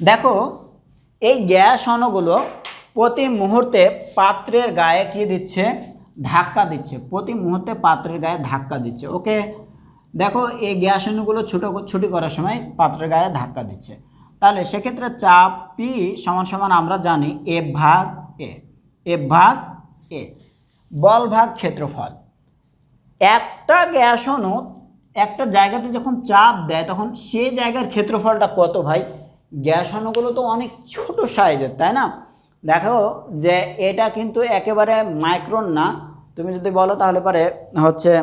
দেখো, এই গ্যাস অণুগুলো প্রতি মুহূর্তে পাত্রের গায়ে কি দিচ্ছে? ধাক্কা দিচ্ছে। প্রতি মুহূর্তে পাত্রের গায়ে ধাক্কা দিচ্ছে, ওকে? দেখো, এই গ্যাস অণুগুলো ছুটো ছুটি করার সময় পাত্রের গায়ে ধাক্কা দিচ্ছে। তাহলে সেক্ষেত্রে চাপ পি সমান সমান আমরা জানি এ ভাগ এ এ ভাগ এ বল ভাগ ক্ষেত্রফল। একটা গ্যাস অণু একটা জায়গাতে যখন চাপ দেয়, তখন সে জায়গার ক্ষেত্রফলটা কত ভাই? গ্যাস অণুগুলো তো অনেক ছোট সাইজের, তাই না? দেখো যে এটা কিন্তু একেবারে মাইক্রন না। তুমি যদি বলো তাহলে পরে হচ্ছে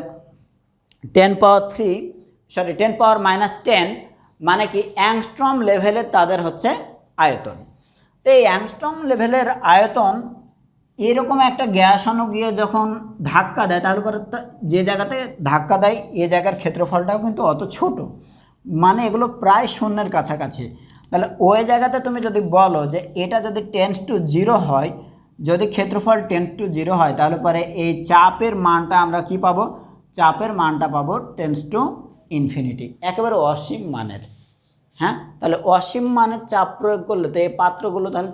ten power three sorry ten power minus ten মানে কি অ্যাংস্ট্রম লেভেলের তাদের হচ্ছে আয়তন। তো এই অ্যাংস্ট্রম লেভেলের আয়তন এরকম একটা গ্যাস অণু গিয়ে যখন ধাক্কা দেয় তার উপরে তা- যে জায়গাতে ধাক্কা দেয়, এ জায়গার ক্ষেত্রফলটাও কিন্তু অত ছোট। মানে এগুলো প্রায় শূন্যের কাছাকাছি। তাহলে ওই জায়গাতে তুমি যদি বলো যে এটা যদি টেন্স টু জিরো হয়, যদি ক্ষেত্রফল টেন্স টু জিরো হয়, তাহলে পরে এই চাপের মানটা আমরা কি পাবো? চাপের মানটা পাবো টেন্স টু ইনফিনিটি একেবারে অসীম মানের। হ্যাঁ? তাহলে অসীম মানের চাপ প্রয়োগ করলে তো এই পাত্রগুলো তাহলে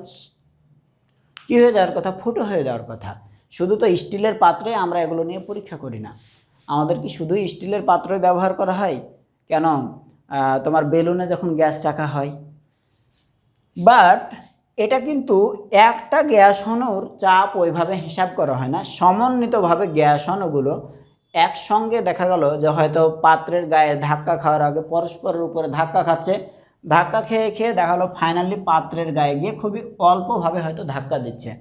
কী হয়ে যাওয়ার কথা? ফুটো হয়ে যাওয়ার কথা। শুধু তো স্টিলের পাত্রে আমরা এগুলো নিয়ে পরীক্ষা করি না। আমাদের কি শুধু স্টিলের পাত্রই ব্যবহার করা হয়? কেন? তোমার বেলুনে যখন গ্যাস রাখা হয় বাট এটা কিন্তু একটা গ্যাস অণুর চাপ ওইভাবে হিসাব করা হয় না। সমন্বিতভাবে গ্যাস অণুগুলো একসঙ্গে দেখা গেল যে হয়তো পাত্রের গায়ে ধাক্কা খাওয়ার আগে পরস্পরের উপরে ধাক্কা খাচ্ছে। ধাক্কা খেয়ে খেয়ে দেখা গেলো ফাইনালি পাত্রের গায়ে গিয়ে খুবই অল্পভাবে হয়তো ধাক্কা দিচ্ছে।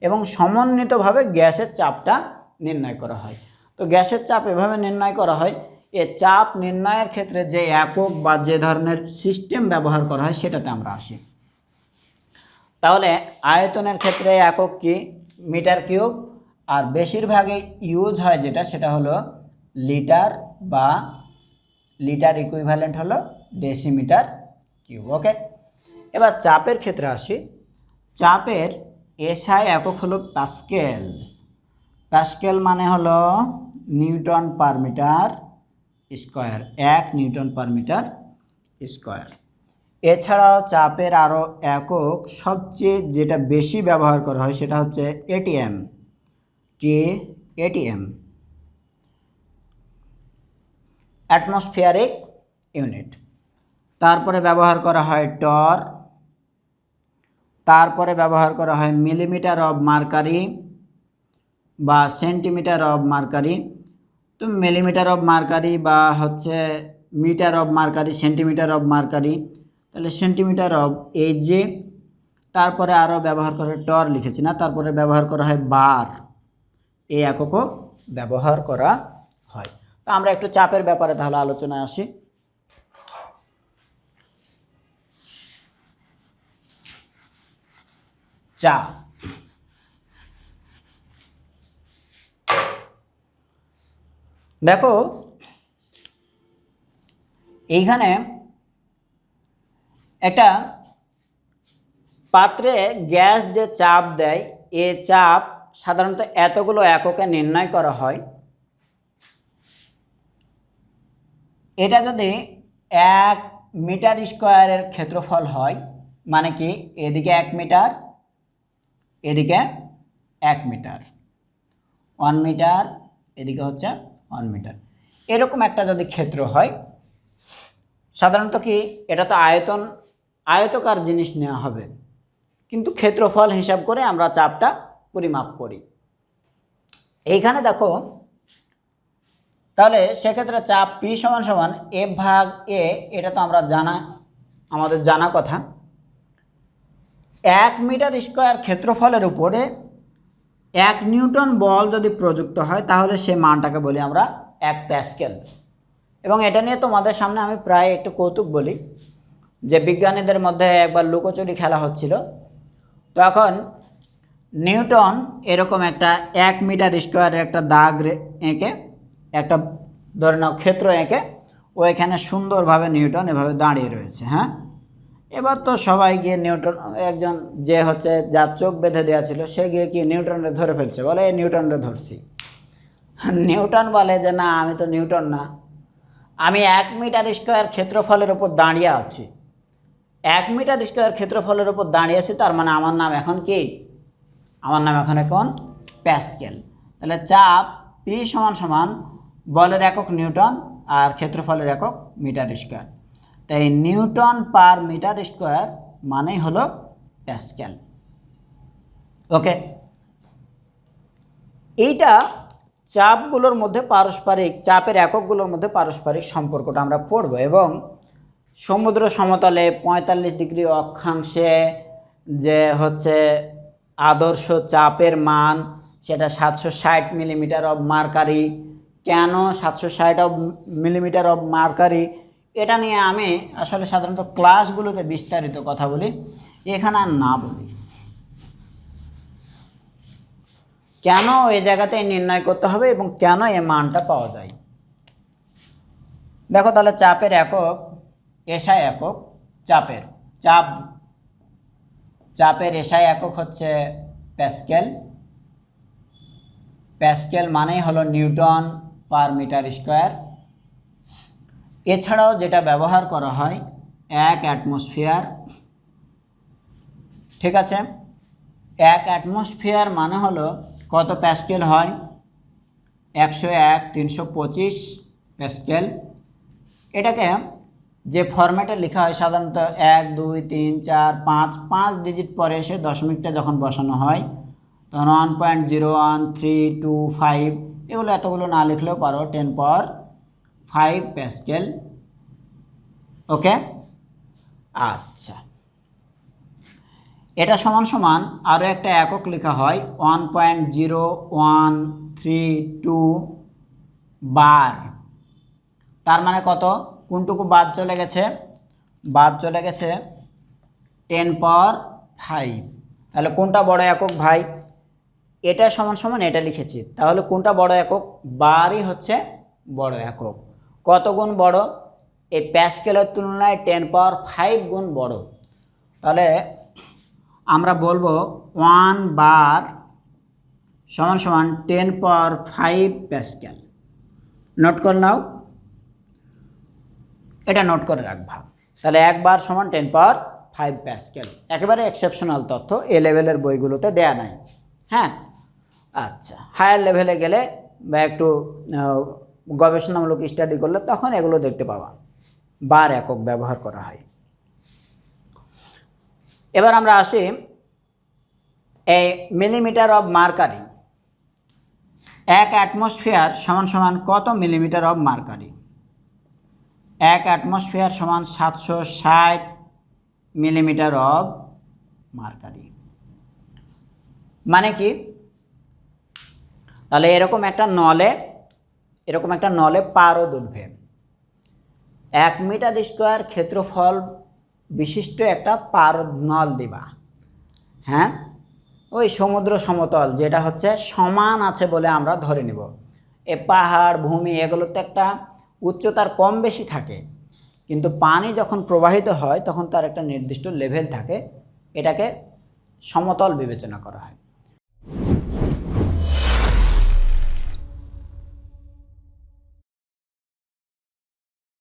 এবং সমন্বিতভাবে গ্যাসের চাপটা নির্ণয় করা হয়। তো গ্যাসের চাপ এভাবে নির্ণয় করা হয়। এ চাপ নির্ণয়ের ক্ষেত্রে যে একক বা যে ধরনের সিস্টেম ব্যবহার করা হয় সেটাতে আমরা আসি। তাহলে আয়তনের ক্ষেত্রে একক কি? Metre cube. আর বেশিরভাগই ইউজ হয় যেটা, সেটা হলো লিটার বা লিটার ইকুইভ্যালেন্ট হলো ডেসিমিটার কিউব, ওকে? এবার চাপের ক্ষেত্রে আসি। চাপের এসআই একক হলো প্যাসকেল। প্যাসকেল মানে হলো নিউটন পার মিটার স্কোয়ার, এক নিউটন পার মিটার স্কোয়ার। এছাড়াও চাপের আরও একক সবচেয়ে যেটা বেশি ব্যবহার করা হয় সেটা হচ্ছে এটিএম। কে? এটিএম। Atmospheric unit. তারপরে ব্যবহার করা হয় টর। তারপরে ব্যবহার করা হয় মিলিমিটার অফ মার্কারি বা সেন্টিমিটার অফ মার্কারি। তো মিলিমিটার অফ মার্কারি বা হচ্ছে metre of mercury, centimetre of mercury তাহলে সেন্টিমিটার অফ এই যে তারপরে আরও ব্যবহার করা টর লিখেছি না, তারপরে ব্যবহার করা হয় বার এই এককও ব্যবহার করা হয়। তো আমরা একটু চাপের ব্যাপারে তাহলে আলোচনায় আসি। চাপ। দেখো, এইখানে একটা পাত্রে গ্যাস যে চাপ দেয়, এ চাপ সাধারণত এতগুলো এককে নির্ণয় করা হয়। এটা যদি এক মিটার স্কোয়ারের ক্ষেত্রফল হয় মানে কি এদিকে এক মিটার, এদিকে এক মিটার। ওয়ান মিটার, এদিকে হচ্ছে ওয়ান মিটার। এরকম একটা যদি ক্ষেত্র হয়, সাধারণত কি এটা তো আয়তন আয়তকার জিনিস নেওয়া হবে। কিন্তু ক্ষেত্রফল হিসাব করে আমরা চাপটা পরিমাপ করি। এইখানে দেখো, তাহলে সেক্ষেত্রে চাপ পি সমান সমান এফ ভাগ এ এটা তো আমরা জানা, আমাদের জানা কথা। এক মিটার স্কোয়ার ক্ষেত্রফলের উপরে এক নিউটন বল যদি প্রযুক্ত হয়, তাহলে সে মানটাকে বলি আমরা এক প্যাসকেল। এবং এটা নিয়ে তোমাদের সামনে আমি প্রায় একটু কৌতুক বলি। যে বিজ্ঞানীদের মধ্যে একবার লুকোচুরি খেলা হচ্ছিল, তখন নিউটন এরকম একটা এক মিটার স্কোয়ারের একটা দাগ এঁকে, একটা ধরে নাও ক্ষেত্র এঁকে, ওইখানে সুন্দরভাবে নিউটন এভাবে দাঁড়িয়ে রয়েছে হ্যাঁ? এবার তো সবাই গিয়ে নিউটন, একজন যে হচ্ছে যার চোখ বেঁধে দেওয়া ছিল, সে গিয়ে কি নিউটনরে ধরে ফেলছে? বলে, এই নিউটনরে ধরছি। নিউটন বলে যে, না, আমি তো নিউটন না। আমি এক মিটার স্কোয়ার ক্ষেত্রফলের উপর দাঁড়িয়ে আছি। এক মিটার স্কোয়ার ক্ষেত্রফলের উপর দাঁড়িয়ে আছে, তার মানে আমার নাম এখন কি? আমার নাম এখন এখন প্যাসকেল। তাহলে চাপ পি সমান সমান বলের একক নিউটন আর ক্ষেত্রফলের একক মিটার স্কোয়ার। তাই নিউটন পার মিটার স্কোয়ার মানেই হলো প্যাসকেল। ওকে? এইটা চাপগুলোর মধ্যে পারস্পরিক, চাপের এককগুলোর মধ্যে পারস্পরিক সম্পর্কটা আমরা পড়ব এবং সমুদ্র সমতলে পঁয়তাল্লিশ ডিগ্রি অক্ষাংশে যে হচ্ছে আদর্শ চাপের মান, সেটা সাতশো ষাট মিলিমিটার অব মার্কারি। কেন সাতশো ষাট অব মিলিমিটার অব মার্কারি? এটা নিয়ে আমি আসলে সাধারণত ক্লাসগুলোতে বিস্তারিত কথা বলি, এখানে আর না বলি। কেন এই জায়গাতে নির্ণয় করতে হবে এবং কেন এ মানটা পাওয়া যায়? দেখো তাহলে চাপের একক এসআই একক চাপের। চাপ, চাপের এসআই একক হচ্ছে প্যাসকেল। প্যাসকেল মানেই হলো নিউটন পার মিটার স্কোয়ার। এছাড়াও যেটা ব্যবহার করা হয়, এক অ্যাটমসফিয়ার। ঠিক আছে? এক অ্যাটমসফিয়ার মানে হলো কত প্যাসকেল হয়? একশো এক, তিনশো পঁচিশ প্যাসকেল। এটাকে যে ফরম্যাটে লেখা হয় সাধারণত এক, দুই, তিন, চার, পাঁচ পাঁচ ডিজিট পরে এসে দশমিকটা যখন বসানো হয়, তখন one point zero one three two five এগুলো এতগুলো না লিখলেও পারো ten power five pascal okay আচ্ছা। এটা সমান সমান আরও একটা একক লেখা হয় one point zero one three two bar তার মানে কত? কোনটুকু বাদ চলে গেছে? বাদ চলে গেছে টেন পাওয়ার ফাইভ। তাহলে কোনটা বড় একক ভাই? এটা সমান সমান এটা লিখেছি। তাহলে কোনটা বড় একক? বারই হচ্ছে বড় একক। কত গুণ বড়? এই প্যাসকেলের তুলনায় টেন পাওয়ার ফাইভ গুণ বড়। তাহলে আমরা বলব ওয়ান বার সমান সমান ten power five pascal. Note করে নাও। এটা নোট করে রাখবা। তাহলে একবার সমান টেন পাওয়ার ফাইভ প্যাসকেল একেবারে এক্সেপশনাল তথ্য, এ লেভেলের বইগুলোতে দেয়া নাই। হ্যাঁ? আচ্ছা হায়ার লেভেলে গেলে বা একটু গবেষণামূলক স্টাডি করলে তখন এগুলো দেখতে পাওয়া বার একক ব্যবহার করা হয়। এবার আমরা আসি এই মিলিমিটার অফ মার্কারি এক অ্যাটমসফিয়ার সমান সমান কত মিলিমিটার অফ মার্কারি এক অ্যাটমসফিয়ার সমান সাতশো ষাট মিলিমিটার অফ মার্কারি মানে কি? তাহলে এরকম একটা নলে, এরকম একটা নলে পারদ উঠবে এক মিটার স্কোয়ার ক্ষেত্রফল বিশিষ্ট একটা পারদ নল দিবা। হ্যাঁ? ওই সমুদ্র সমতল, যেটা হচ্ছে সমান আছে বলে আমরা ধরে নেব। এ পাহাড়, ভূমি, এগুলোতে একটা উচ্চতার কম বেশি থাকে, কিন্তু পানি যখন প্রবাহিত হয়, তখন তার একটা নির্দিষ্ট লেভেল থাকে। এটাকে সমতল বিবেচনা করা হয়।